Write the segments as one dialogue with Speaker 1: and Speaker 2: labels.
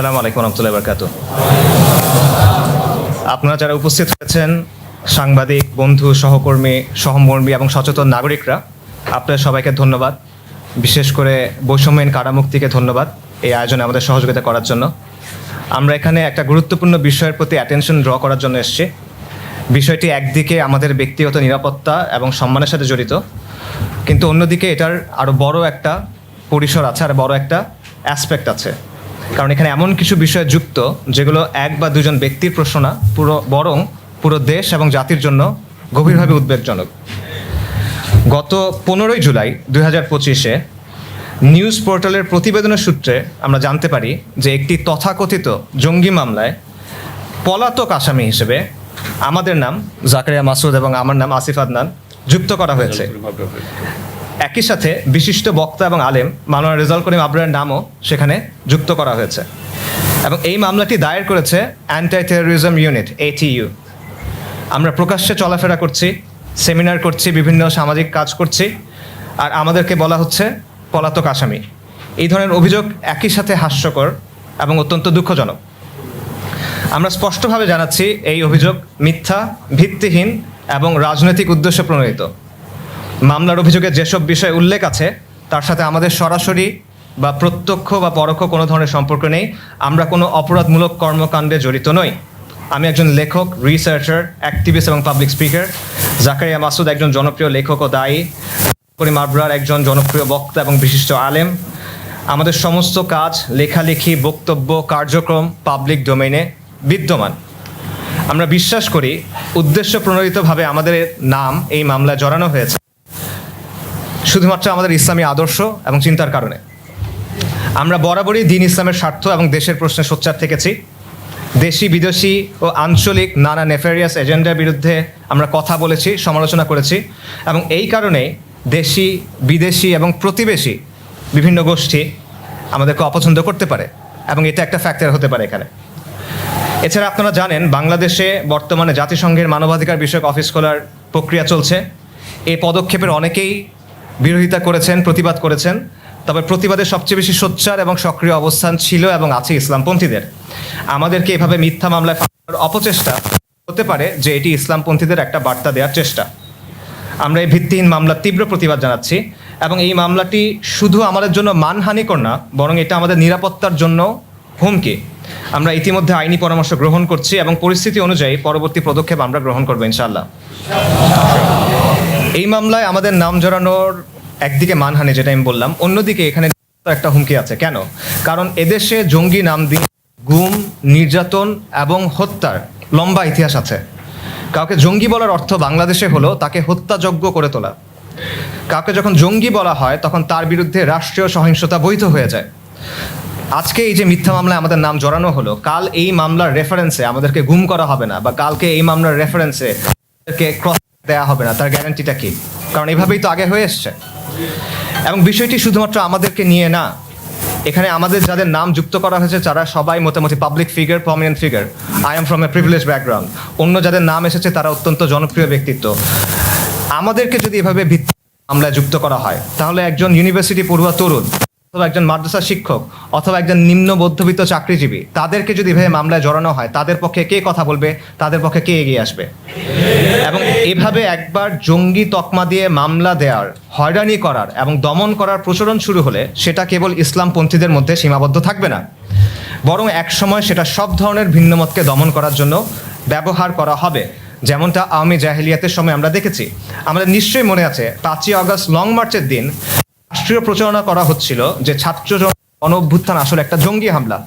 Speaker 1: আসসালামু আলাইকুম রহমতুল্লাহ বরকাত। আপনারা যারা উপস্থিত হয়েছেন, সাংবাদিক, বন্ধু, সহকর্মী, সহমর্মী এবং সচেতন নাগরিকরা, আপনাদের সবাইকে ধন্যবাদ। বিশেষ করে বৈষম্যহীন কারামুক্তিকে ধন্যবাদ এই আয়োজনে আমাদের সহযোগিতা করার জন্য। আমরা এখানে একটা গুরুত্বপূর্ণ বিষয়ের প্রতি অ্যাটেনশন ড্র করার জন্য এসেছি। বিষয়টি একদিকে আমাদের ব্যক্তিগত নিরাপত্তা এবং সম্মানের সাথে জড়িত, কিন্তু অন্যদিকে এটার আরও বড় একটা পরিসর আছে, আর বড় একটা অ্যাসপেক্ট আছে। কারণ এখানে এমন কিছু বিষয় যুক্ত যেগুলো এক বা দুজন ব্যক্তির প্রশ্ন না, পুরো বরং পুরো দেশ এবং জাতির জন্য গভীরভাবে উদ্বেগজনক। গত পনেরোই জুলাই দুই হাজার পঁচিশে নিউজ পোর্টালের প্রতিবেদনের সূত্রে আমরা জানতে পারি যে একটি তথাকথিত জঙ্গি মামলায় পলাতক আসামি হিসেবে আমাদের নাম জাকারিয়া মাসুদ এবং আমার নাম আসিফ আদনান যুক্ত করা হয়েছে। একই সাথে বিশিষ্ট বক্তা এবং আলেম মাওলানা রেজাল করিম আবরারের নামও সেখানে যুক্ত করা হয়েছে। এবং এই মামলাটি দায়ের করেছে অ্যান্টি টেরোরিজম ইউনিট এটিইউ আমরা প্রকাশ্যে চলাফেরা করছি, সেমিনার করছি, বিভিন্ন সামাজিক কাজ করছি, আর আমাদেরকে বলা হচ্ছে পলাতক আসামি। এই ধরনের অভিযোগ একই সাথে হাস্যকর এবং অত্যন্ত দুঃখজনক। আমরা স্পষ্টভাবে জানাচ্ছি এই অভিযোগ মিথ্যা, ভিত্তিহীন এবং রাজনৈতিক উদ্দেশ্য প্রণোদিত। মামলার অভিযোগে যেসব বিষয় উল্লেখ আছে, তার সাথে আমাদের সরাসরি বা প্রত্যক্ষ বা পরোক্ষ কোনো ধরনের সম্পর্ক নেই। আমরা কোনো অপরাধমূলক কর্মকাণ্ডে জড়িত নই। আমি একজন লেখক রিসার্চার অ্যাক্টিভিস্ট এবং পাবলিক স্পিকার জাকারিয়া মাসুদ একজন জনপ্রিয় লেখক ও দায়ী। করিম আবরার একজন জনপ্রিয় বক্তা এবং বিশিষ্ট আলেম। আমাদের সমস্ত কাজ, লেখালেখি, বক্তব্য, কার্যক্রম পাবলিক ডোমেইনে বিদ্যমান। আমরা বিশ্বাস করি, উদ্দেশ্য প্রণোদিতভাবে আমাদের নাম এই মামলায় জড়ানো হয়েছে। শুধুমাত্র আমাদের ইসলামী আদর্শ এবং চিন্তার কারণে। আমরা বরাবরই দিন ইসলামের স্বার্থ এবং দেশের প্রশ্নে সোচ্চার থেকেছি। দেশি, বিদেশি ও আঞ্চলিক নানা নেফেরিয়াস এজেন্ডার বিরুদ্ধে আমরা কথা বলেছি, সমালোচনা করেছি এবং এই কারণেই দেশি, বিদেশি এবং প্রতিবেশী বিভিন্ন গোষ্ঠী আমাদেরকে অপছন্দ করতে পারে এবং এটা একটা ফ্যাক্টর হতে পারে এখানে। এছাড়া আপনারা জানেন, বাংলাদেশে বর্তমানে জাতিসংঘের মানবাধিকার বিষয়ক অফিস খোলার প্রক্রিয়া চলছে। এই পদক্ষেপের অনেকেই বিরোধিতা করেছেন, প্রতিবাদ করেছেন। তবে প্রতিবাদের সবচেয়ে বেশি সোচ্চার এবং সক্রিয় অবস্থান ছিল এবং আছে ইসলামপন্থীদের। আমাদেরকে এভাবে মিথ্যা মামলায় অপচেষ্টা হতে পারে যে এটি ইসলামপন্থীদের একটা বার্তা দেওয়ার চেষ্টা। আমরা এই ভিত্তিহীন মামলার তীব্র প্রতিবাদ জানাচ্ছি এবং এই মামলাটি শুধু আমাদের জন্য মানহানিকর না, বরং এটা আমাদের নিরাপত্তার জন্য হুমকি। আমরা ইতিমধ্যে আইনি পরামর্শ গ্রহণ করছি এবং পরিস্থিতি অনুযায়ী পরবর্তী পদক্ষেপ আমরা গ্রহণ করব ইনশাআল্লাহ। এই মামলায় আমাদের নাম জড়ানোর একদিকে মানহানি, যেটা আমি বললাম। অন্যদিকে এখানে একটা হুমকি আছে। কেন? কারণ এদেশে জঙ্গি নাম দিয়ে গুম, নির্যাতন এবং হত্যার লম্বা ইতিহাস আছে। কাউকে জঙ্গি বলার অর্থ বাংলাদেশে হলো তাকে হত্যাযজ্ঞ করে তোলা। কাউকে যখন জঙ্গি বলা হয়, তখন তার বিরুদ্ধে রাষ্ট্রীয় সহিংসতা বৈধ হয়ে যায়। আজকে এই যে মিথ্যা মামলায় আমাদের নাম জড়ানো হলো, কাল এই মামলার রেফারেন্সে আমাদেরকে গুম করা হবে না, বা কালকে এই মামলার রেফারেন্সে ক্রস দেওয়া হবে না, তার গ্যারান্টিটা কি? কারণ এভাবেই তো আগে হয়ে এসছে। এবং বিষয়টি শুধুমাত্র আমাদেরকে নিয়ে না, এখানে আমাদের যাদের নাম যুক্ত করা হয়েছে তারা সবাই মোটামুটি public figure prominent figure I am from a privilege background অন্য যাদের নাম এসেছে, তারা অত্যন্ত জনপ্রিয় ব্যক্তিত্ব। আমাদেরকে যদি এভাবে ভিত্তি মামলায় যুক্ত করা হয়, তাহলে একজন ইউনিভার্সিটি পড়ুয়া তরুণ অথবা একজন মাদ্রাসা শিক্ষক, অথবা একজন নিম্ন মধ্যবিত্ত চাকরিজীবী, তাদেরকে যদি এভাবে মামলায় জড়ানো হয়, তাদের পক্ষে কে কথা বলবে? তাদের পক্ষে কে এগিয়ে আসবে? এবং এভাবে একবার জঙ্গি তকমা দিয়ে মামলা দেওয়ার হয়রানি করার এবং দমন করার প্রচলন শুরু হলে সেটা কেবল ইসলামপন্থীদের মধ্যে সীমাবদ্ধ থাকবে না। বরং একসময় সেটা সব ধরনের ভিন্নমতকে দমন করার জন্য ব্যবহার করা হবে, যেমনটা আওয়ামী জাহেলিয়াতের সময় আমরা দেখেছি। আমাদের নিশ্চয়ই মনে আছে, পাঁচই আগস্ট লং মার্চের দিন রাষ্ট্রীয় প্রচারণা করা হচ্ছিল যে ছাত্র অনভ্যুত্থান আসলে একটা জঙ্গি হামলা।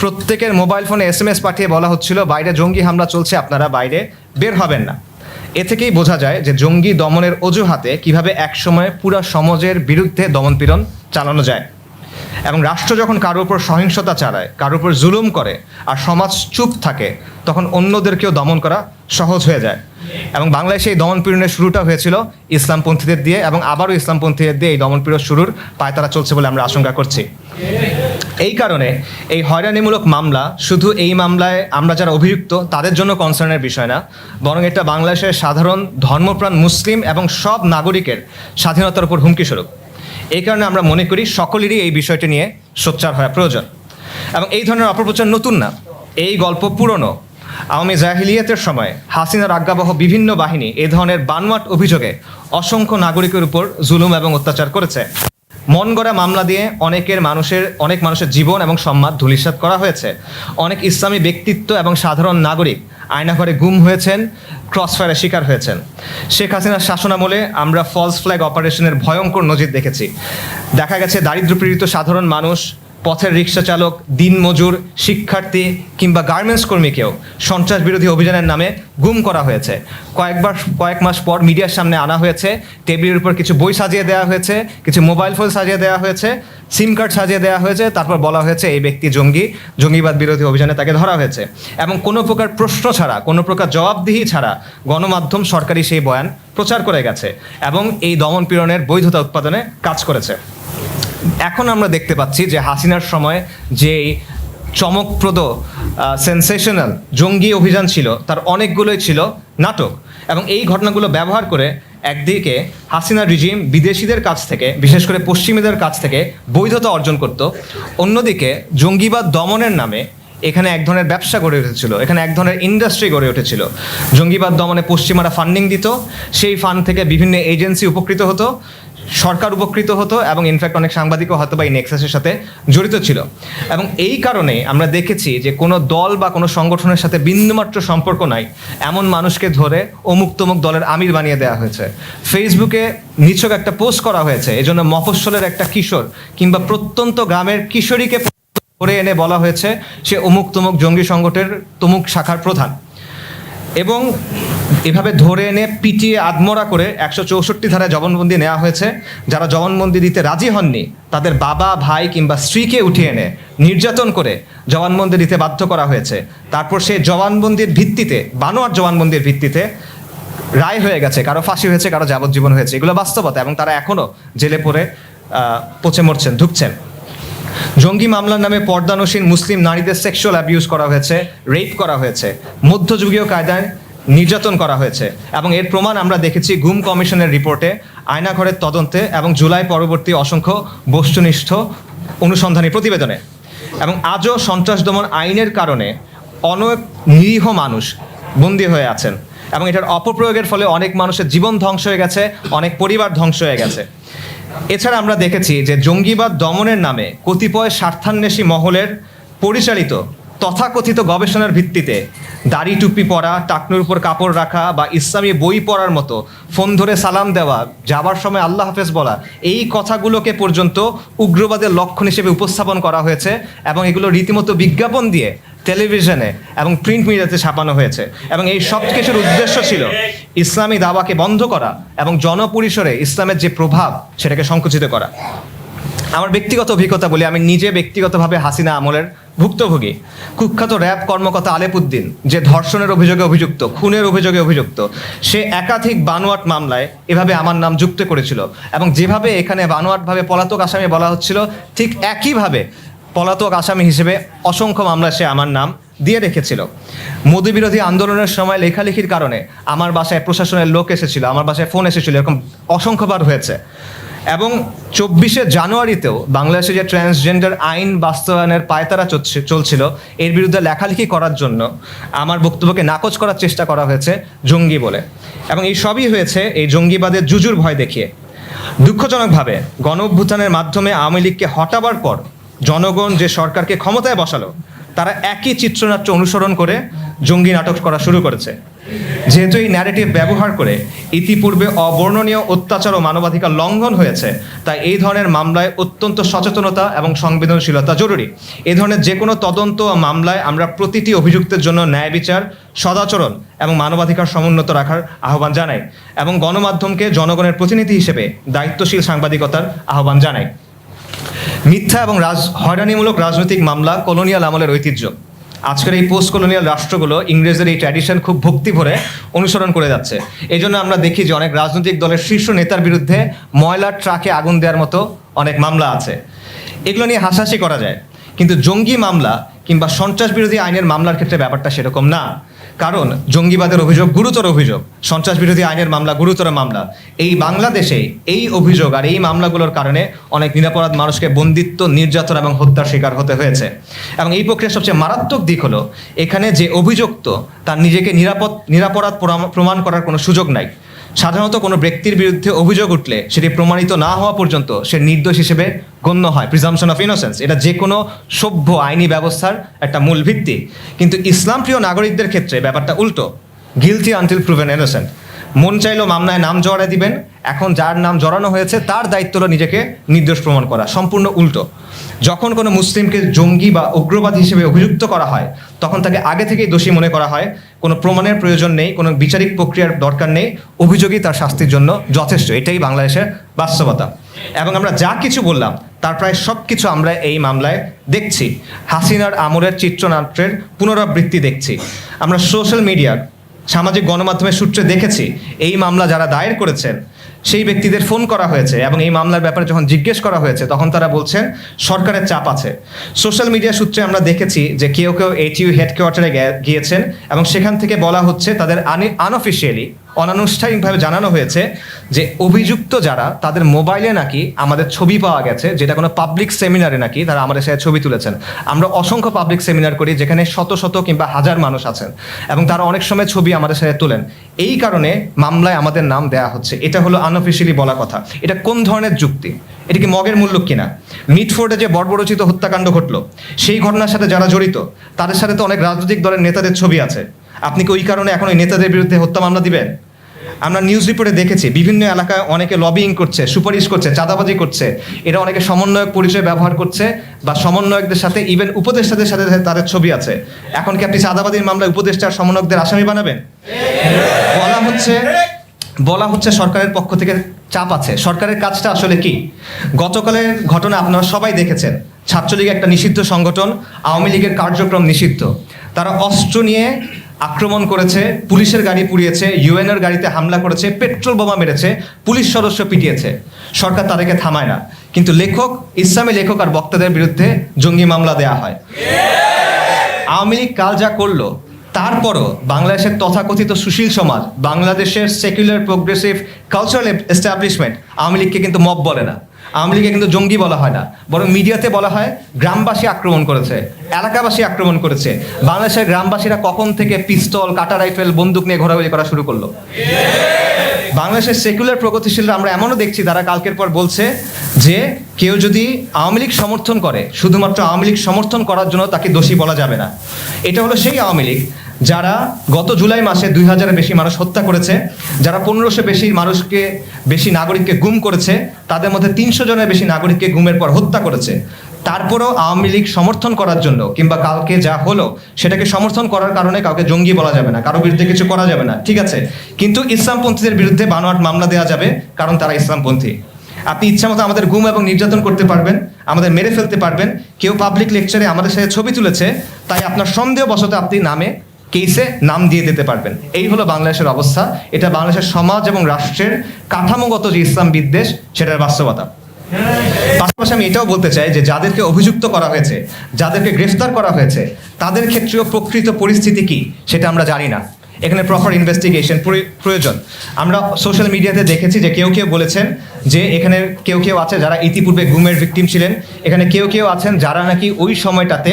Speaker 1: প্রত্যেকের মোবাইল ফোনে এস এম এস পাঠিয়ে বলা হচ্ছিল, বাইরে জঙ্গি হামলা চলছে, আপনারা বাইরে বের হবেন না। এ থেকেই বোঝা যায় যে জঙ্গি দমনের অজুহাতে কীভাবে একসময় পুরা সমাজের বিরুদ্ধে দমনপীড়ন চালানো যায়। এবং রাষ্ট্র যখন কারোর উপর সহিংসতা চালায়, কারোর উপর জুলুম করে আর সমাজ চুপ থাকে, তখন অন্যদেরকেও দমন করা সহজ হয়ে যায়। এবং বাংলায় সেই দমনপীড়নের শুরুটা হয়েছিল ইসলামপন্থীদের দিয়ে এবং আবারও ইসলামপন্থীদের দিয়ে এই দমনপীড়ন শুরুর পায়তারা চলছে বলে আমরা আশঙ্কা করছি। এই কারণে এই হয়রানিমূলক মামলা শুধু এই মামলায় আমরা যারা অভিযুক্ত, তাদের জন্য কনসার্নের বিষয় না, বরং এটা বাংলাদেশের সাধারণ ধর্মপ্রাণ মুসলিম এবং সব নাগরিকের স্বাধীনতার উপর হুমকি স্বরূপ। এই কারণে আমরা মনে করি সকলেরই এই বিষয়টি নিয়ে সোচ্চার হওয়া প্রয়োজন। এবং এই ধরনের অপপ্রচার নতুন না। এই গল্প পুরনো। আওয়ামী জাহিলিয়াতের সময় হাসিনার আজ্ঞাবহ বিভিন্ন বাহিনী এ ধরনের বানওয়াট অভিযোগে অসংখ্য নাগরিকের উপর জুলুম এবং অত্যাচার করেছে। মন গড়া মামলা দিয়ে অনেকের মানুষের, অনেক মানুষের জীবন এবং সম্মান ধুলিসাত করা হয়েছে। অনেক ইসলামী ব্যক্তিত্ব এবং সাধারণ নাগরিক আয়নাঘরে গুম হয়েছেন, ক্রসফায়ারের শিকার হয়েছেন। শেখ হাসিনার শাসনামলে আমরা ফলস ফ্ল্যাগ অপারেশনের ভয়ঙ্কর নজির দেখেছি। দেখা গেছে দারিদ্র্যপীড়িত সাধারণ মানুষ পথের রিক্সা চালক, দিনমজুর, শিক্ষার্থী কিংবা গার্মেন্টস কর্মীকেও সন্ত্রাস বিরোধী অভিযানের নামে গুম করা হয়েছে। কয়েকবার, কয়েক মাস পর মিডিয়ার সামনে আনা হয়েছে। টেবিলের উপর কিছু বই সাজিয়ে দেওয়া হয়েছে, কিছু মোবাইল ফোন সাজিয়ে দেওয়া হয়েছে সিম কার্ড সাজিয়ে দেওয়া হয়েছে, তারপর বলা হয়েছে এই ব্যক্তি জঙ্গি, জঙ্গিবাদ বিরোধী অভিযানে তাকে ধরা হয়েছে। এবং কোনো প্রকার প্রশ্ন ছাড়া, কোনো প্রকার জবাবদিহি ছাড়া গণমাধ্যম সরকারি সেই বয়ান প্রচার করে গেছে এবং এই দমন পীড়নের বৈধতা উৎপাদনে কাজ করেছে। এখন আমরা দেখতে পাচ্ছি যে হাসিনার সময় যে চমকপ্রদ সেন্সেশনাল জঙ্গি অভিযান ছিল, তার অনেকগুলোই ছিল নাটক। এবং এই ঘটনাগুলো ব্যবহার করে একদিকে হাসিনা রিজিম বিদেশিদের কাছ থেকে, বিশেষ করে পশ্চিমীদের কাছ থেকে বৈধতা অর্জন করত। অন্যদিকে জঙ্গিবাদ দমনের নামে এখানে এক ধরনের ব্যবসা গড়ে উঠেছিল, এখানে এক ধরনের ইন্ডাস্ট্রি গড়ে উঠেছিল। জঙ্গিবাদ দমনে পশ্চিমারা ফান্ডিং দিত, সেই ফান্ড থেকে বিভিন্ন এজেন্সি উপকৃত হতো। সরকার উপকৃত হতো এবং ইনফ্যাক্ট অনেক সাংবাদিকও হয়তো বা এই নেক্সাসের সাথে জড়িত ছিল। এবং এই কারণে আমরা দেখেছি যে কোনো দল বা কোনো সংগঠনের সাথে বিন্দুমাত্র সম্পর্ক নাই। এমন মানুষকে ধরে অমুক তমুক দলের আমির বানিয়ে দেওয়া হয়েছে। ফেসবুকে নিছক একটা পোস্ট করা হয়েছে, এজন্য মফস্বলের একটা কিশোর কিংবা প্রত্যন্ত গ্রামের কিশোরীকে করে এনে বলা হয়েছে, সে অমুক তমুক জঙ্গি সংগঠনের তমুক শাখার প্রধান। এবং এভাবে ধরে এনে পিটিয়ে আদমরা করে একশো চৌষট্টি ধারায় জবানবন্দি নেওয়া হয়েছে। যারা জবানবন্দি দিতে রাজি হননি, তাদের বাবা, ভাই কিংবা স্ত্রীকে উঠিয়ে এনে নির্যাতন করে জবানবন্দি দিতে বাধ্য করা হয়েছে। তারপর সেই জবানবন্দির ভিত্তিতে, বানোয়ার জবানবন্দির ভিত্তিতে রায় হয়ে গেছে, কারও ফাঁসি হয়েছে, কারও যাবজ্জীবন হয়েছে। এগুলো বাস্তবতা এবং তারা এখনও জেলে পড়ে পচে মরছেন ঢুকছেন জঙ্গি মামলার নামে পর্দানসীন মুসলিম নারীদের সেক্সুয়াল অ্যাবিউজ করা হয়েছে রেপ করা হয়েছে, মধ্যযুগীয় কায়দায় নির্যাতন করা হয়েছে এবং এর প্রমাণ আমরা দেখেছি গুম কমিশনের রিপোর্টে, আয়নাঘরের তদন্তে এবং জুলাই পরবর্তী অসংখ্য বস্তুনিষ্ঠ অনুসন্ধানী প্রতিবেদনে। এবং আজও সন্ত্রাস দমন আইনের কারণে অনেক নিরীহ মানুষ বন্দী হয়ে আছেন এবং এটার অপপ্রয়োগের ফলে অনেক মানুষের জীবন ধ্বংস হয়ে গেছে, অনেক পরিবার ধ্বংস হয়ে গেছে। এছাড়া আমরা দেখেছি যে জঙ্গিবাদ দমনের নামে কতিপয় স্বার্থান্বেষী মহলের পরিচালিত তথাকথিত গবেষণার ভিত্তিতে দাড়ি টুপি পরা, টাকনুর উপর কাপড় রাখা বা ইসলামী বই পড়ার মতো ফোন ধরে সালাম দেওয়া, যাবার সময় আল্লাহ হাফেজ বলা, এই কথাগুলোকে পর্যন্ত উগ্রবাদের লক্ষণ হিসেবে উপস্থাপন করা হয়েছে এবং এগুলো রীতিমতো বিজ্ঞাপন দিয়ে টেলিভিশনে এবং প্রিন্ট মিডিয়াতে ছাপানো হয়েছে। এবং এই সব কিছুর উদ্দেশ্য ছিল ইসলামী দাওয়াকে বন্ধ করা এবং জনপরিসরে ইসলামের যে প্রভাব সেটাকে সংকুচিত করা। আমার ব্যক্তিগত অভিজ্ঞতা বলি, আমি নিজে ব্যক্তিগতভাবে হাসিনা আমলের ভুক্তভোগী। কুখ্যাত র্যাব কর্মকর্তা আলেপুদ্দিন, যে ধর্ষণের অভিযোগে অভিযুক্ত, খুনের অভিযোগে অভিযুক্ত, সে একাধিক বানোয়াট মামলায় এভাবে আমার নাম যুক্ত করেছিল এবং যেভাবে এখানে বানোয়াটভাবে পলাতক আসামি বলা হচ্ছিল, ঠিক একইভাবে পলাতক আসামি হিসেবে অসংখ্য মামলায় সে আমার নাম দিয়ে রেখেছিল। মোদী বিরোধী আন্দোলনের সময় লেখালেখির কারণে আমার বাসায় প্রশাসনের লোক এসেছিল, আমার বাসায় ফোন এসেছিল, এরকম অসংখ্যবার হয়েছে। এবং চব্বিশে জানুয়ারিতেও বাংলাদেশে যে ট্রান্সজেন্ডার আইন বাস্তবায়নের পায়তারা চলছে- চলছিল, এর বিরুদ্ধে লেখালেখি করার জন্য আমার বক্তব্যকে নাকচ করার চেষ্টা করা হয়েছে জঙ্গি বলে। এবং এই সবই হয়েছে এই জঙ্গিবাদের জুজুর ভয় দেখিয়ে। দুঃখজনকভাবে গণ অভ্যুত্থানের মাধ্যমে আওয়ামী লীগকে হটাবার পর জনগণ যে সরকারকে ক্ষমতায় বসালো, তারা একই চিত্রনাট্য অনুসরণ করে জঙ্গি নাটক করা শুরু করেছে। যেহেতু এই ন্যারেটিভ ব্যবহার করে ইতিপূর্বে অবর্ণনীয় অত্যাচার ও মানবাধিকার লঙ্ঘন হয়েছে, তাই এই ধরনের মামলায় অত্যন্ত সচেতনতা এবং সংবেদনশীলতা জরুরি। এই ধরনের যে কোনো তদন্ত মামলায় আমরা প্রতিটি অভিযুক্তের জন্য ন্যায় বিচার, সদাচরণ এবং মানবাধিকার সমুন্নত রাখার আহ্বান জানাই এবং গণমাধ্যমকে জনগণের প্রতিনিধি হিসেবে দায়িত্বশীল সাংবাদিকতার আহ্বান জানাই। মিথ্যা এবং রাজ, হয়রানিমূলক রাজনৈতিক মামলা কলোনিয়াল আমলের ঐতিহ্য। আজকের এই পোস্ট কলোনিয়াল রাষ্ট্রগুলো ইংরেজের এই ট্র্যাডিশন খুব ভক্তি ভরে অনুসরণ করে যাচ্ছে। এই জন্য আমরা দেখি যে অনেক রাজনৈতিক দলের শীর্ষ নেতার বিরুদ্ধে ময়লার ট্রাকে আগুন দেওয়ার মতো অনেক মামলা আছে। এগুলো নিয়ে হাসাহাসি করা যায়। কিন্তু জঙ্গি মামলা কিংবা সন্ত্রাস বিরোধী আইনের মামলার ক্ষেত্রে ব্যাপারটা সেরকম না। কারণ জঙ্গিবাদের অভিযোগ গুরুতর অভিযোগ। সন্ত্রাস বিরোধী আইনের মামলা গুরুতর মামলা। এই বাংলাদেশে এই অভিযোগ আর এই মামলাগুলোর কারণে অনেক নিরাপরাধ মানুষকে বন্দিত্ব, নির্যাতন এবং হত্যার শিকার হতে হয়েছে। এবং এই প্রক্রিয়ার সবচেয়ে মারাত্মক দিক হলো, এখানে যে অভিযুক্ত, তার নিজেকে নিরাপদ, নিরাপরাধ প্রমাণ- করার কোনো সুযোগ নাই। সাধারণত কোনো ব্যক্তির বিরুদ্ধে অভিযোগ উঠলে সেটি প্রমাণিত না হওয়া পর্যন্ত সে নির্দোষ হিসেবে গণ্য হয়। প্রিজামশন অফ ইনোসেন্স এটা যে কোনো সভ্য আইনি ব্যবস্থার একটা মূল ভিত্তি। কিন্তু ইসলাম প্রিয় নাগরিকদের ক্ষেত্রে ব্যাপারটা উল্টো। গিলটি আনটিল প্রুভেন ইনোসেন্ট মন চাইলো মামলায় নাম জড়ায় দিবেন। এখন যার নাম জড়ানো হয়েছে, তার দায়িত্ব হলো নিজেকে নির্দোষ প্রমাণ করা, সম্পূর্ণ উল্টো। যখন কোনো মুসলিমকে জঙ্গি বা উগ্রবাদী হিসেবে অভিযুক্ত করা হয়, তখন তাকে আগে থেকেই দোষী মনে করা হয়। কোনো প্রমাণের প্রয়োজন নেই, কোনো বিচারিক প্রক্রিয়ার দরকার নেই। অভিযোগই তার শাস্তির জন্য যথেষ্ট। এটাই বাংলাদেশের বাস্তবতা। এবং আমরা যা কিছু বললাম, তার প্রায় সব কিছু আমরা এই মামলায় দেখছি। হাসিনার আমলের চিত্রনাট্যের পুনরাবৃত্তি দেখছি। আমরা সোশ্যাল মিডিয়ার সামাজিক গণমাধ্যমের সূত্রে দেখেছি, এই মামলা যারা দায়ের করেছেন, সেই ব্যক্তিদের ফোন করা হয়েছে এবং এই মামলার ব্যাপারে যখন জিজ্ঞেস করা হয়েছে, তখন তারা বলছেন, সরকারের চাপ আছে। সোশ্যাল মিডিয়া সূত্রে আমরা দেখেছি যে কেউ কেউ এইচইউ হেডকোয়ার্টারে গিয়েছেন এবং সেখান থেকে বলা হচ্ছে, তাদের আনঅফিসিয়ালি অনানুষ্ঠানিকভাবে জানানো হয়েছে যে অভিযুক্ত যারা, তাদের মোবাইলে নাকি আমাদের ছবি পাওয়া গেছে, যেটা কোনো পাবলিক সেমিনারে নাকি তারা আমাদের সাথে ছবি তুলেছেন। আমরা অসংখ্য পাবলিক সেমিনার করি যেখানে শত শত কিংবা হাজার মানুষ আছেন এবং তারা অনেক সময় ছবি আমাদের সাথে তোলেন। এই কারণে মামলায় আমাদের নাম দেয়া হচ্ছে। এটা হলো আনঅফিসিয়ালি বলা কথা। এটা কোন ধরনের যুক্তি? এটা কি মগের মূল্য কিনা? মিটফোর্ডে যে বর্বরচিত হত্যাকাণ্ড ঘটলো, সেই ঘটনার সাথে যারা জড়িত, তাদের সাথে তো অনেক রাজনৈতিক দলের নেতাদের ছবি আছে। আপনি কি ওই কারণে এখন ওই নেতাদের বিরুদ্ধে হত্যা মামলা দিবেন? আমরা নিউজ রিপোর্টে দেখেছি, বিভিন্ন এলাকায় অনেকে লবিং করছে, সুপারিশ করছে, চাঁদাবাজি করছে। এরা অনেকে সমন্বয়ক পরিচয় ব্যবহার করছে বা সমন্বয়কদের সাথে ইভেন উপদেষ্টাদের সাথে তাদের ছবি আছে। এখন কি আপনি চাঁদাবাজির মামলায় উপদেষ্টা আর সমন্বয়কদের আসামি বানাবেন? বলা হচ্ছে বলা হচ্ছে সরকারের পক্ষ থেকে চাপ আছে। সরকারের কাজটা আসলে কি? গতকালের ঘটনা আপনারা সবাই দেখেছেন। ছাত্রলীগ একটা নিষিদ্ধ সংগঠন, আওয়ামী লীগের কার্যক্রম নিষিদ্ধ। তারা অস্ত্র নিয়ে আক্রমণ করেছে, পুলিশের গাড়ি পুড়িয়েছে ইউএনের গাড়িতে হামলা করেছে, পেট্রোল বোমা মেরেছে, পুলিশ সদস্য পিটিয়েছে। সরকার তাদেরকে থামায় না। কিন্তু লেখক, ইসলামী লেখক আর বক্তাদের বিরুদ্ধে জঙ্গি মামলা দেয়া হয়। আওয়ামী লীগ কাল যা করল, তারপরও বাংলাদেশের তথাকথিত সুশীল সমাজ, বাংলাদেশের secular progressive cultural establishment Awami লীগকে কিন্তু মব বলে না। আওয়ামী লীগকে কিন্তু জঙ্গি বলা হয় না। বরং মিডিয়াতে বলা হয়, গ্রামবাসী আক্রমণ করেছে, এলাকাবাসী আক্রমণ করেছে। বাংলাদেশের গ্রামবাসীরা কখন থেকে পিস্তল, কাটা রাইফেল, বন্দুক নিয়ে ঘোরাঘুরি করা শুরু করল? বাংলাদেশের সেকুলার প্রগতিশীলরা আমরা এমনও দেখছি, তারা কালকের পর বলছে যে, কেউ যদি আওয়ামী লীগ সমর্থন করে, শুধুমাত্র আওয়ামী লীগ সমর্থন করার জন্য তাকে দোষী বলা যাবে না। এটা হলো সেই আওয়ামী লীগ যারা গত জুলাই মাসে দুই হাজারের বেশি মানুষ হত্যা করেছে, যারা পনেরোশো বেশি মানুষকে বেশি নাগরিককে গুম করেছে, তাদের মধ্যে তিনশো জনের বেশি নাগরিককে গুমের পর হত্যা করেছে। তারপরেও আওয়ামী লীগ সমর্থন করার জন্য কিংবা কালকে যা হলো, সেটাকে সমর্থন করার কারণে কাউকে জঙ্গি বলা যাবে না, কারও বিরুদ্ধে কিছু করা যাবে না, ঠিক আছে? কিন্তু ইসলামপন্থীদের বিরুদ্ধে বানোয়াট মামলা দেওয়া যাবে, কারণ তারা ইসলামপন্থী। আপনি ইচ্ছা মতো আমাদের গুম এবং নির্যাতন করতে পারবেন, আমাদের মেরে ফেলতে পারবেন, কেউ পাবলিক লেকচারে আমাদের সাথে ছবি তুলেছে, তাই আপনার সন্দেহবশত আপনি নামে কেসে নাম দিয়ে দিতে পারবেন। এই হলো বাংলাদেশের অবস্থা। এটা বাংলাদেশের সমাজ এবং রাষ্ট্রের কাঠামোগত যে ইসলাম বিদ্বেষ, সেটার বাস্তবতা। পাশাপাশি আমি এটাও বলতে চাই যে যাদেরকে অভিযুক্ত করা হয়েছে, যাদেরকে গ্রেফতার করা হয়েছে, তাদের ক্ষেত্রেও প্রকৃত পরিস্থিতি কি, সেটা আমরা জানি না। এখানে প্রপার ইনভেস্টিগেশন প্রয়োজন। আমরা সোশ্যাল মিডিয়াতে দেখেছি যে কেউ কেউ বলেছেন যে এখানে কেউ কেউ আছে যারা ইতিপূর্বে গুমের ভিকটিম ছিলেন। এখানে কেউ কেউ আছেন যারা নাকি ওই সময়টাতে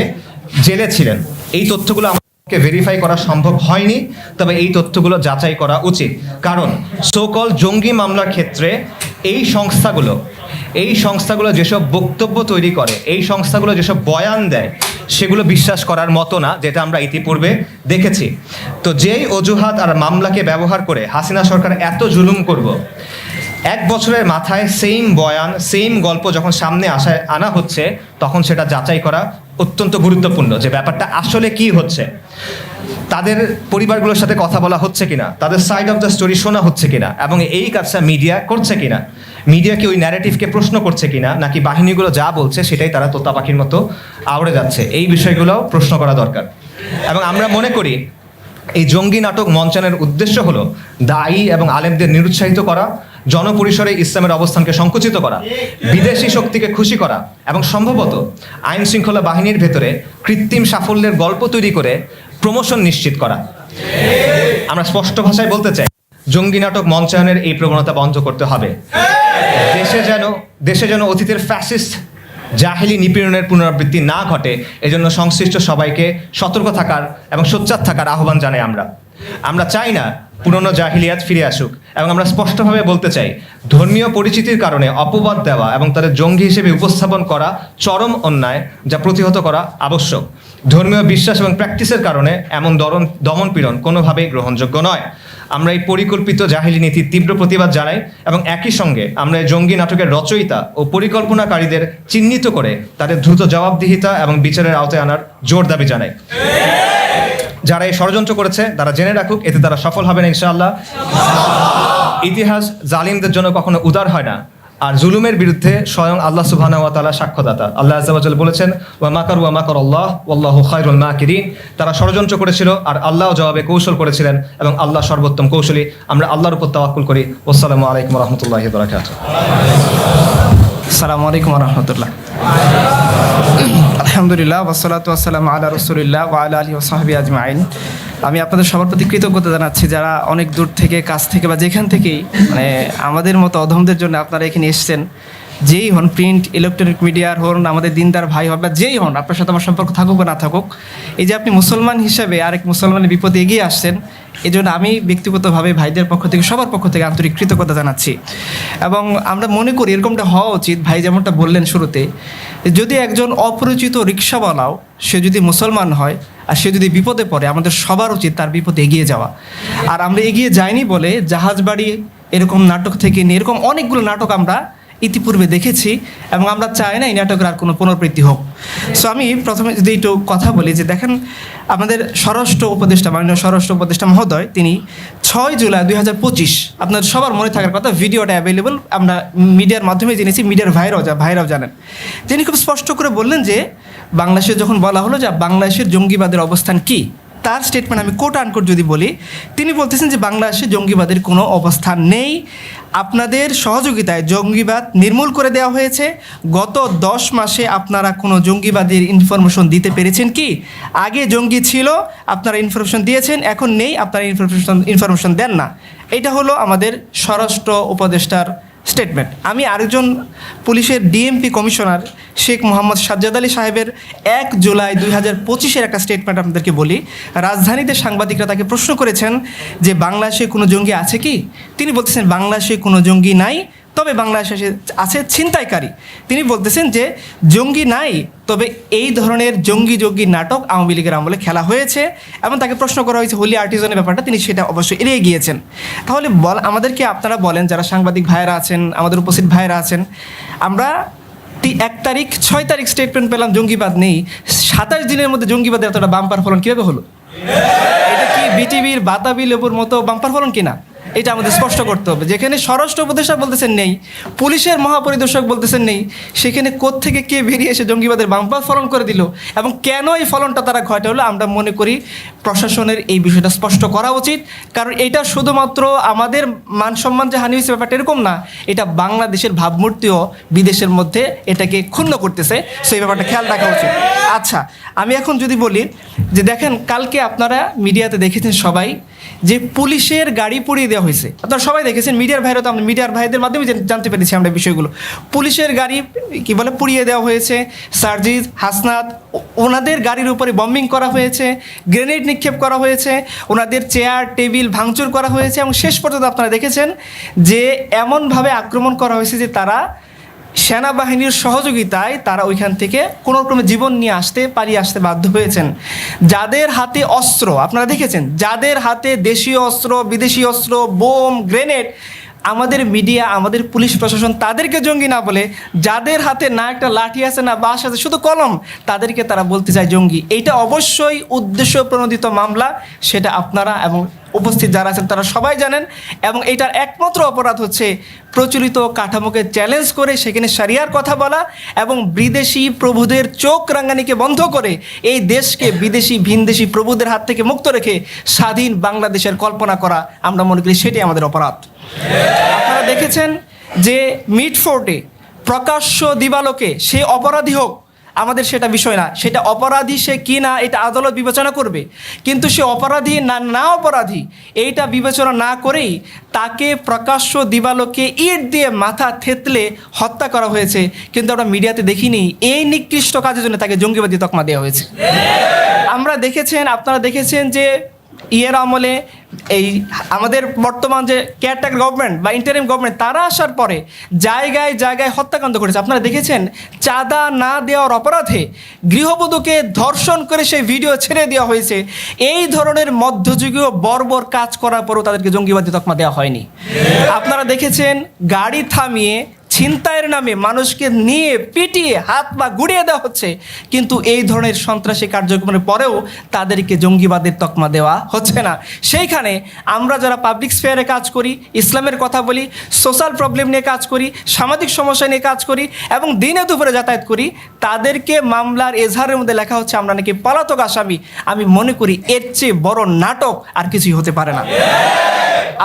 Speaker 1: জেলে ছিলেন। এই তথ্যগুলো আমাকে ভেরিফাই করা সম্ভব হয়নি, তবে এই তথ্যগুলো যাচাই করা উচিত। কারণ সোকল জঙ্গি মামলার ক্ষেত্রে এই সংস্থাগুলো এই সংস্থাগুলো যেসব বক্তব্য তৈরি করে, এই সংস্থাগুলো যেসব বয়ান দেয়, সেগুলো বিশ্বাস করার মতো না, যেটা আমরা ইতিপূর্বে দেখেছি। তো যেই অজুহাত আর মামলাকে ব্যবহার করে হাসিনা সরকার এত জুলুম করব, এক বছরের মাথায় সেম বয়ান সেম গল্প যখন সামনে আসায় আনা হচ্ছে, তখন সেটা যাচাই করা অত্যন্ত গুরুত্বপূর্ণ যে ব্যাপারটা আসলে কি হচ্ছে। তাদের পরিবারগুলোর সাথে কথা বলা হচ্ছে কিনা, তাদের সাইড অফ দ্য স্টোরি শোনা হচ্ছে কিনা, এবং এই কাজটা মিডিয়া করছে কিনা মিডিয়া কি ওই ন্যারেটিভকে প্রশ্ন করছে কিনা, নাকি বাহিনীগুলো যা বলছে সেটাই তারা তোতা পাখির মতো আওড়ে যাচ্ছে, এই বিষয়গুলো প্রশ্ন করা দরকার। এবং আমরা মনে করি, এই জঙ্গি নাটক মঞ্চনের উদ্দেশ্য হলো দায়ী এবং আলেমদের নিরুৎসাহিত করা জনপরিসরে ইসলামের অবস্থানকে সংকুচিত করা, বিদেশি শক্তিকে খুশি করা এবং সম্ভবত আইন শৃঙ্খলা বাহিনীর ভেতরে কৃত্রিম সাফল্যের গল্প তৈরি করে প্রমোশন নিশ্চিত করা। আমরা স্পষ্ট ভাষায় বলতে চাই, জঙ্গি নাটক মঞ্চায়নের এই প্রবণতা বন্ধ করতে হবে। দেশে যেন দেশে যেন অতীতের ফ্যাসিস্ট জাহিলি নিপীড়নের পুনরাবৃত্তি না ঘটে, এজন্য সংশ্লিষ্ট সবাইকে সতর্ক থাকার এবং সোচ্চার থাকার আহ্বান জানাই আমরা। আমরা চাই না পুরনো জাহিলিয়াত ফিরে আসুক এবং আমরা স্পষ্টভাবে বলতে চাই, ধর্মীয় পরিচিতির কারণে অপবাদ দেওয়া এবং তাদের জঙ্গি হিসেবে উপস্থাপন করা চরম অন্যায় যা প্রতিহত করা আবশ্যক। ধর্মীয় বিশ্বাস এবং প্র্যাকটিসের কারণে এমন দরন দমন পীড়ন কোনোভাবেই গ্রহণযোগ্য নয়। আমরা এই পরিকল্পিত জাহিলি নীতির তীব্র প্রতিবাদ জানাই এবং একই সঙ্গে আমরা এই জঙ্গি নাটকের রচয়িতা ও পরিকল্পনাকারীদের চিহ্নিত করে তাদের দ্রুত জবাবদিহিতা এবং বিচারের আওতায় আনার জোর দাবি জানাই। যারা এই ষড়যন্ত্র করেছে, তারা জেনে রাখুক, এতে তারা সফল হবে না, ইনশাআল্লাহ। ইতিহাস জালিমদের জন্য কখনো উদার হয় না, আর জুলুমের বিরুদ্ধে স্বয়ং আল্লাহ ওয়া তাআলা সাক্ষ্যদাতা। আল্লাহ আজ্জা বলেছেন, ওয়া মাকার ওয়া মাকার আল্লাহ, ওয়াল্লাহু খায়রুল মাকিরিন। তারা ষড়যন্ত্র করেছিল, আর আল্লাহ জবাবে কৌশল করেছিলেন, এবং আল্লাহ সর্বোত্তম কৌশলী। আমরা আল্লাহর উপর তাওয়াক্কুল করি। আসসালামু আলাইকুম রাহমাতুল্লাহি বারাকাতুহু।
Speaker 2: আসসালামু আলাইকুম রহমতুল্লাহ। আলহামদুলিল্লাহ ওসলাত আসসালাম আল্লাহ রসুলিল্লাহ ওয়া আলা আলী ওসাহাবি আজমাইন। আমি আপনাদের সবার প্রতি কৃতজ্ঞতা জানাচ্ছি যারা অনেক দূর থেকে, কাছ থেকে বা যেখান থেকেই মানে আমাদের মতো অধমদের জন্য আপনারা এখানে এসেছেন। যেই হন প্রিন্ট ইলেকট্রনিক মিডিয়ার হন আমাদের দিনদার ভাই হন বা যেই হন, আপনার সাথে আমার সম্পর্ক থাকুক বা না থাকুক, এই যে আপনি মুসলমান হিসেবে আরেক মুসলমানের বিপদে এগিয়ে আসছেন এই জন্য আমি ব্যক্তিগতভাবে ভাইদের পক্ষ থেকে, সবার পক্ষ থেকে আন্তরিক কৃতজ্ঞতা জানাচ্ছি। এবং আমরা মনে করি এরকমটা হওয়া উচিত, ভাই যেমনটা বললেন শুরুতে, যদি একজন অপরিচিত রিক্সাওয়ালাও, সে যদি মুসলমান হয়, আর সে যদি বিপদে পড়ে, আমাদের সবার উচিত তার বিপদে এগিয়ে যাওয়া। আর আমরা এগিয়ে যাইনি বলে জাহাজবাড়ি এরকম নাটক থেকে নিয়ে, এরকম অনেকগুলো নাটক আমরা ইতিপূর্বে দেখেছি এবং আমরা চাই না এই নাটকের আর কোনো পুনরাবৃত্তি হোক। সো আমি প্রথমে যদি একটু কথা বলি যে দেখেন, আমাদের স্বরাষ্ট্র উপদেষ্টা, মাননীয় স্বরাষ্ট্র উপদেষ্টা মহোদয়, তিনি ছয় জুলাই দুই হাজার পঁচিশ, আপনার সবার মনে থাকার কথা, ভিডিওটা অ্যাভেলেবল আমরা মিডিয়ার মাধ্যমে জেনেছি, মিডিয়ার ভাইরাও যা ভাইরাও জানেন। তিনি খুব স্পষ্ট করে বললেন যে, বাংলাদেশে যখন বলা হলো যে বাংলাদেশের জঙ্গিবাদের অবস্থান কী তার স্টেটমেন্ট আমি কোট আনকোট যদি বলি, তিনি বলতেছেন যে বাংলাদেশে জঙ্গিবাদের কোনো অবস্থান নেই। আপনাদের সহযোগিতায় জঙ্গিবাদ নির্মূল করে দেওয়া হয়েছে। গত দশ মাসে আপনারা কোনো জঙ্গিবাদের ইনফরমেশন দিতে পেরেছেন কি? আগে জঙ্গি ছিল, আপনারা ইনফরমেশন দিয়েছেন, এখন নেই, আপনারা ইনফরমেশন ইনফরমেশন দেন না। এটা হলো আমাদের স্বরাষ্ট্র উপদেষ্টার স্টেটমেন্ট আমি আরেকজন পুলিশের ডিএমপি কমিশনার শেখ মোহাম্মদ সাজ্জাদ আলী সাহেবের এক জুলাই দুই হাজার পঁচিশের একটা স্টেটমেন্ট আপনাদেরকে বলি। রাজধানীতে সাংবাদিকরা তাকে প্রশ্ন করেছেন যে, বাংলাদেশে কোনো জঙ্গি আছে কি? তিনি বলতেছেন, বাংলাদেশে কোনো জঙ্গি নাই। তবে বাংলাদেশে আছে ছিনতাইকারী। তিনি বলতেছেন যে, জঙ্গি নাই, তবে এই ধরনের জঙ্গি জঙ্গি নাটক আওয়ামী লীগের আমলে খেলা হয়েছে এবং তাকে প্রশ্ন করা হয়েছে, হোলি আর্টিজনের ব্যাপারটা? তিনি সেটা অবশ্যই এড়িয়ে গিয়েছেন। তাহলে বল আমাদেরকে আপনারা বলেন, যারা সাংবাদিক ভাইয়েরা আছেন, আমাদের উপস্থিত ভাইয়েরা আছেন, আমরা এক তারিখ, ছয় তারিখ স্টেটমেন্ট পেলাম, জঙ্গিবাদ নেই। সাতাশ দিনের মধ্যে জঙ্গিবাদের এতটা বাম্পার ফলন কীভাবে হলো? এটা কি বিটিভির বাতাবি লেবুর মতো বাম্পার ফলন কিনা? এটা আমাদের স্পষ্ট করতে হবে। যেখানে স্বরাষ্ট্র উপদেষ্টা বলতেছেন নেই, পুলিশের মহাপরিদর্শক বলতেছেন নেই, সেখানে থেকে কে বেরিয়ে এসে জঙ্গিবাদের বাম্পার ফলন করে দিল এবং কেন এই ফলনটা তারা ঘটে হলো আমরা মনে করি প্রশাসনের এই বিষয়টা স্পষ্ট করা উচিত। কারণ এটা শুধুমাত্র আমাদের মান সম্মান যে হানি হয়েছে ব্যাপারটা এরকম না, এটা বাংলাদেশের ভাবমূর্তিও বিদেশের মধ্যে এটাকে ক্ষুণ্ণ করতেছে। সেই ব্যাপারটা খেয়াল রাখা উচিত। আচ্ছা আমি এখন যদি বলি যে দেখেন, কালকে আপনারা মিডিয়াতে দেখেছেন সবাই যে পুলিশের গাড়ি পুড়িয়ে দেওয়া হয়েছে। আপনারা সবাই দেখেছেন, মিডিয়ার ভাইরা তো আমরা, মিডিয়ার ভাইদের মাধ্যমে জানতে পেরেছি আমরা বিষয়গুলো। পুলিশের গাড়ি, কি বলে, পুড়িয়ে দেওয়া হয়েছে। সার্জিজ হাসনাত ওনাদের গাড়ির উপরে বম্বিং করা হয়েছে গ্রেনেড নিক্ষেপ করা হয়েছে, ওনাদের চেয়ার টেবিল ভাঙচুর করা হয়েছে এবং শেষ পর্যন্ত আপনারা দেখেছেন যে এমনভাবে আক্রমণ করা হয়েছে যে তারা সেনাবাহিনীর সহযোগিতায় তারা ওইখান থেকে কোনো রকমে জীবন নিয়ে আসতে, পালিয়ে আসতে বাধ্য হয়েছেন। যাদের হাতে অস্ত্র, আপনারা দেখেছেন, যাদের হাতে দেশীয় অস্ত্র, বিদেশি অস্ত্র, বোম, গ্রেনেড, আমাদের মিডিয়া, আমাদের পুলিশ প্রশাসন তাদেরকে জঙ্গি না বলে, যাদের হাতে না একটা লাঠি আছে, না বাস আছে, শুধু কলম, তাদেরকে তারা বলতে চায় জঙ্গি। এইটা অবশ্যই উদ্দেশ্য প্রণোদিত মামলা, সেটা আপনারা এবং উপস্থিত যারা আছেন তারা সবাই জানেন এবং এটার একমাত্র অপরাধ হচ্ছে প্রচলিত কাঠামোকে চ্যালেঞ্জ করে সেখানে সারিয়ার কথা বলা এবং বিদেশি প্রভুদের চোখ রাঙ্গানিকে বন্ধ করে এই দেশকে বিদেশি, ভিনদেশি প্রভুদের হাত থেকে মুক্ত রেখে স্বাধীন বাংলাদেশের কল্পনা করা আমরা মনে করি সেটাই আমাদের অপরাধ। আপনারা দেখেছেন যে মিড ফোর্টে প্রকাশ্য দিবালোকে সে অপরাধী হোক আমাদের সেটা বিষয় না। সেটা অপরাধী সে কি না, এটা আদালত বিবেচনা করবে। কিন্তু সে অপরাধী না না অপরাধী, এইটা বিবেচনা না করেই তাকে প্রকাশ্য দিবালোকে ইট দিয়ে মাথা থেতলে হত্যা করা হয়েছে। কিন্তু আমরা মিডিয়াতে দেখিনি, এই নিকৃষ্ট কাজের জন্য তাকে জঙ্গিবাদী তকমা দেওয়া হয়েছে। আমরা দেখেছেন, আপনারা দেখেছেন যে ইয়ের আমলে এই আমাদের বর্তমান যে কেয়ারটেকার গভর্নমেন্ট বা ইন্টারিম গভর্নমেন্ট তারা আসার পরে জায়গায় জায়গায় হত্যাকাণ্ড করেছে। আপনারা দেখেছেন, চাঁদা না দেওয়ার অপরাধে গৃহবধূকে ধর্ষণ করে সেই ভিডিও ছেড়ে দেওয়া হয়েছে। এই ধরনের মধ্যযুগীয় বর্বর কাজ করার পরও তাদেরকে জঙ্গিবাদী তকমা দেওয়া হয়নি। আপনারা দেখেছেন, গাড়ি থামিয়ে ছিনতাইয়ের নামে মানুষকে নিয়ে পিটিয়ে হাত পা গুড়িয়ে দেওয়া হচ্ছে। কিন্তু এই ধরনের সন্ত্রাসী কার্যক্রমের পরেও তাদেরকে জঙ্গিবাদের তকমা দেওয়া হচ্ছে না। সেইখানে আমরা যারা পাবলিক স্পেয়ারে কাজ করি, ইসলামের কথা বলি সোশ্যাল প্রবলেম নিয়ে কাজ করি, সামাজিক সমস্যা নিয়ে কাজ করি এবং দিনে দুপুরে যাতায়াত করি, তাদেরকে মামলার এজাহারের মধ্যে লেখা হচ্ছে, আমরা নাকি পলাতক আসামি। আমি মনে করি এর চেয়ে বড় নাটক আর কিছুই হতে পারে না।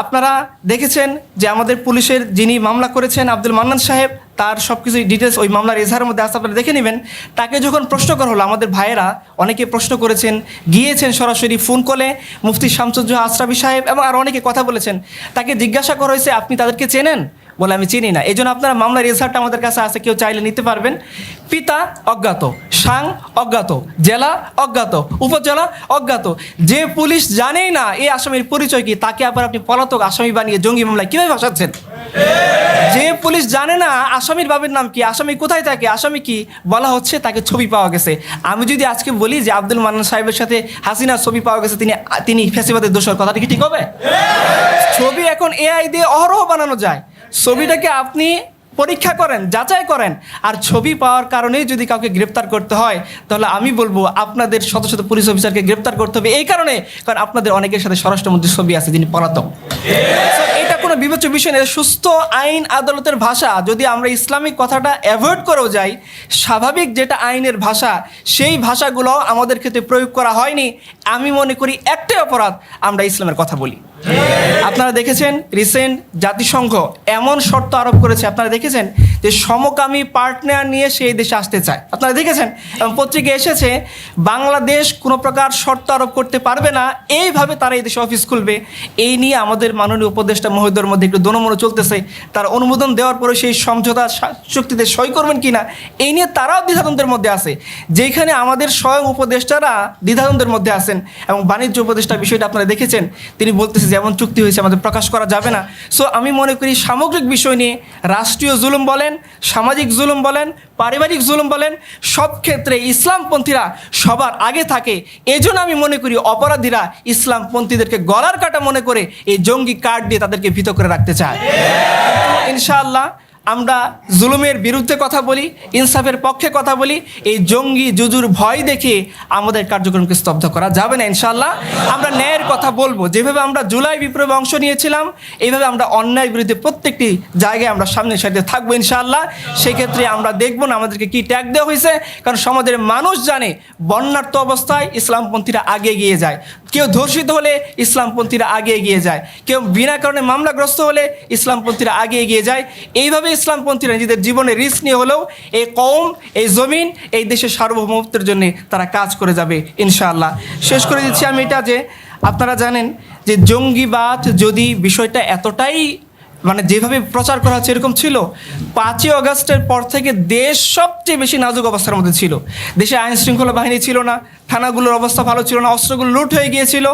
Speaker 2: আপনারা দেখেছেন যে আমাদের পুলিশের যিনি মামলা করেছেন আব্দুল মান্নান সাহেব তার সব কিছু ডিটেলস ওই মামলার এজাহারের মধ্যে আসতে আপনারা দেখে নেবেন। তাকে যখন প্রশ্ন করা হলো, আমাদের ভাইয়েরা অনেকে প্রশ্ন করেছেন, গিয়েছেন সরাসরি ফোন কলে মুফতি শামসুজ্জোহ আশরাফি সাহেব এবং আর অনেকে কথা বলেছেন। তাকে জিজ্ঞাসা করা হয়েছে, আপনি তাদেরকে চেনেন? বলে, আমি চিনি না। এই জন্য আপনারা মামলার রেজাল্টটা আমাদের কাছে আছে, কেউ চাইলে নিতে পারবেন। পিতা অজ্ঞাত, সাং অজ্ঞাত, জেলা অজ্ঞাত, উপজেলা অজ্ঞাত। যে পুলিশ জানেই না এই আসামির পরিচয় কি, তাকে আবার আপনি পলাতক আসামি বানিয়ে জঙ্গি মামলায় কীভাবে ভাসাচ্ছেন যে পুলিশ জানে না আসামির বাবের নাম কি, আসামি কোথায় থাকে, আসামি কি, বলা হচ্ছে তাকে ছবি পাওয়া গেছে। আমি যদি আজকে বলি যে আব্দুল মান্নান সাহেবের সাথে হাসিনার ছবি পাওয়া গেছে, তিনি তিনি ফেসিবাদের দোষর, কথাটা কি ঠিক হবে? ছবি এখন এআই দিয়ে অহরহ বানানো যায়। ছবিটাকে আপনি পরীক্ষা করেন, যাচাই করেন, আর ছবি পাওয়ার কারণেই যদি কাউকে গ্রেপ্তার করতে হয়, তাহলে আমি বলব আপনাদের শত শত পুলিশ অফিসারকে গ্রেপ্তার করতে হবে। এই কারণে, কারণ আপনাদের অনেকের সাথে স্বরাষ্ট্রমন্ত্রীর ছবি আছে, যিনি পলাতক। এটা কোনো বিবেচ্য বিষয় নেই সুস্থ আইন আদালতের ভাষা। যদি আমরা ইসলামিক কথাটা অ্যাভয়েড করেও যাই, স্বাভাবিক যেটা আইনের ভাষা, সেই ভাষাগুলো আমাদের ক্ষেত্রে প্রয়োগ করা হয়নি। আমি মনে করি একটাই অপরাধ, আমরা ইসলামের কথা বলি। আপনারা দেখেছেন রিসেন্ট জাতিসংঘ এমন শর্ত আরোপ করেছে আপনারা দেখেছেন? যে সমকামী পার্টনার নিয়ে সে এই দেশে আসতে চায়। আপনারা দেখেছেন এবং পত্রিকা এসেছে, বাংলাদেশ কোনো প্রকার শর্ত আরোপ করতে পারবে না, এইভাবে তারা এই দেশে অফিস খুলবে। এই নিয়ে আমাদের মাননীয় উপদেষ্টা মহোদয়ের মধ্যে একটু দনমনো চলতেছে। তার অনুমোদন দেওয়ার পরে সেই সমঝোতা চুক্তিতে সই করবেন কিনা, এই নিয়ে তারাও দ্বিধাদ্বন্দ্বের মধ্যে আছে। যেখানে আমাদের স্বয়ং উপদেষ্টারা দ্বিধাদ্বন্দ্বের মধ্যে আছেন এবং বাণিজ্য উপদেষ্টা বিষয়টা আপনারা দেখেছেন, তিনি বলতেছে যেমন চুক্তি হয়েছে আমাদের প্রকাশ করা যাবে না। সো আমি মনে করি সামগ্রিক বিষয় নিয়ে রাষ্ট্রীয় জুলুম বলেন সামাজিক জুলুম বলেন, পারিবারিক জুলুম বলেন, সব ক্ষেত্রে ইসলামপন্থীরা সবার আগে থাকে। এজন্য আমি মনে করি অপরাধীরা ইসলামপন্থীদেরকে গলার কাটা মনে করে এই জঙ্গি কার্ড দিয়ে তাদেরকে ভীত করে রাখতে চায়। ইনশাআল্লাহ আমরা জুলুমের বিরুদ্ধে কথা বলি, ইনসাফের পক্ষে কথা বলি, এই জঙ্গি জুজুর ভয় দেখে আমাদের কার্যক্রমকে স্তব্ধ করা যাবে না ইনশাল্লাহ আমরা ন্যায়ের কথা বলব। যেভাবে আমরা জুলাই বিপ্লবে অংশ নিয়েছিলাম, এইভাবে আমরা অন্যায়ের বিরুদ্ধে প্রত্যেকটি জায়গায় আমরা সামনের সাইডে থাকব ইনশাআল্লাহ। সেক্ষেত্রে আমরা দেখব না আমাদেরকে কি ট্যাগ দেওয়া হয়েছে, কারণ সমাজের মানুষ জানে বন্যার্থ অবস্থায় ইসলামপন্থীরা আগে এগিয়ে যায়। কেউ ধর্ষিত হলে ইসলামপন্থীরা আগে এগিয়ে যায়। কেউ বিনা কারণে মামলাগ্রস্ত হলে ইসলামপন্থীরা আগে এগিয়ে যায়। এইভাবে ইসলামপন্থীরা নিজেদের জীবনে রিস্ক নিয়ে হলেও এই কম এই জমিন, এই দেশের সার্বভৌমত্বের জন্য তারা কাজ করে যাবে, ইনশাআল্লাহ। শেষ করে দিচ্ছি আমি এটা যে, আপনারা জানেন যে জঙ্গিবাদ যদি বিষয়টা এতটাই মানে যেভাবে প্রচার করা হচ্ছে এরকম ছিল, পাঁচই অগস্টের পর থেকে দেশ সবচেয়ে বেশি নাজুক অবস্থার মধ্যে ছিল। দেশে আইন শৃঙ্খলা বাহিনী ছিল না, থানাগুলোর অবস্থা ভালো ছিল না, অস্ত্রগুলো লুট হয়ে গিয়েছিল।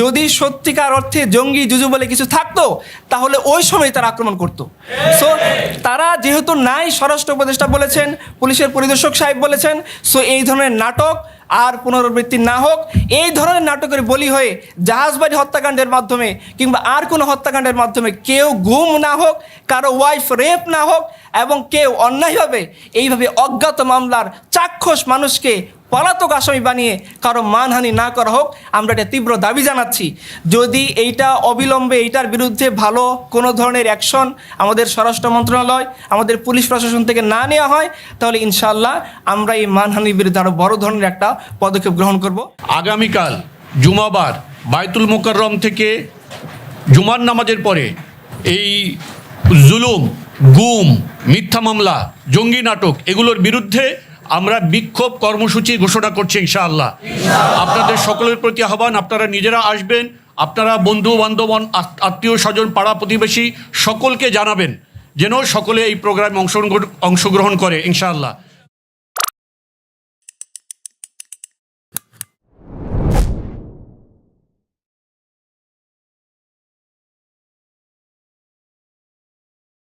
Speaker 2: যদি সত্যিকার অর্থে জঙ্গি জুজু বলে কিছু থাকতো, তাহলে ওই সময় তারা আক্রমণ করতো। সো তারা যেহেতু নাই, স্বরাষ্ট্র উপদেষ্টা বলেছেন, পুলিশের পরিদর্শক সাহেব বলেছেন সো এই ধরনের নাটক আর পুনরাবৃত্তি না হোক, এই ধরনের নাটকের বলি হয়ে জাহাজবাড়ি হত্যাকাণ্ডের মাধ্যমে কিংবা আর কোনো হত্যাকাণ্ডের মাধ্যমে কেউ গুম না হোক, কারও ওয়াইফ রেপ না হোক এবং কেউ অন্যায়ভাবে এইভাবে অজ্ঞাত মামলার চাক্ষুষ মানুষকে পলাতক আসামি বানিয়ে কারও মানহানি না করা হোক, আমরা এটা তীব্র দাবি জানাচ্ছি। যদি এইটা অবিলম্বে এইটার বিরুদ্ধে ভালো কোনো ধরনের অ্যাকশন আমাদের স্বরাষ্ট্র মন্ত্রণালয়, আমাদের পুলিশ প্রশাসন থেকে না নেওয়া হয়, তাহলে ইনশাল্লাহ আমরা এই মানহানির বিরুদ্ধে আরও বড় ধরনের একটা পদক্ষেপ গ্রহণ করব।
Speaker 3: আগামীকাল, জুমাবার বায়তুল মোকাররম থেকে জুমার নামাজের পরে এই জুলুম, গুম, মিথ্যা মামলা, জঙ্গি নাটক, এগুলোর বিরুদ্ধে আমরা বিক্ষোভ কর্মসূচি ঘোষণা করছি ইনশাআল্লাহ। আপনাদের সকলের প্রতি আহ্বান আপনারা নিজেরা আসবেন আপনারা বন্ধু বান্ধব আত্মীয় স্বজন পাড়া প্রতিবেশী সকলকে জানাবেন যেন সকলে এই প্রোগ্রামে অংশগ্রহণ অংশগ্রহণ করে ইনশাআল্লাহ।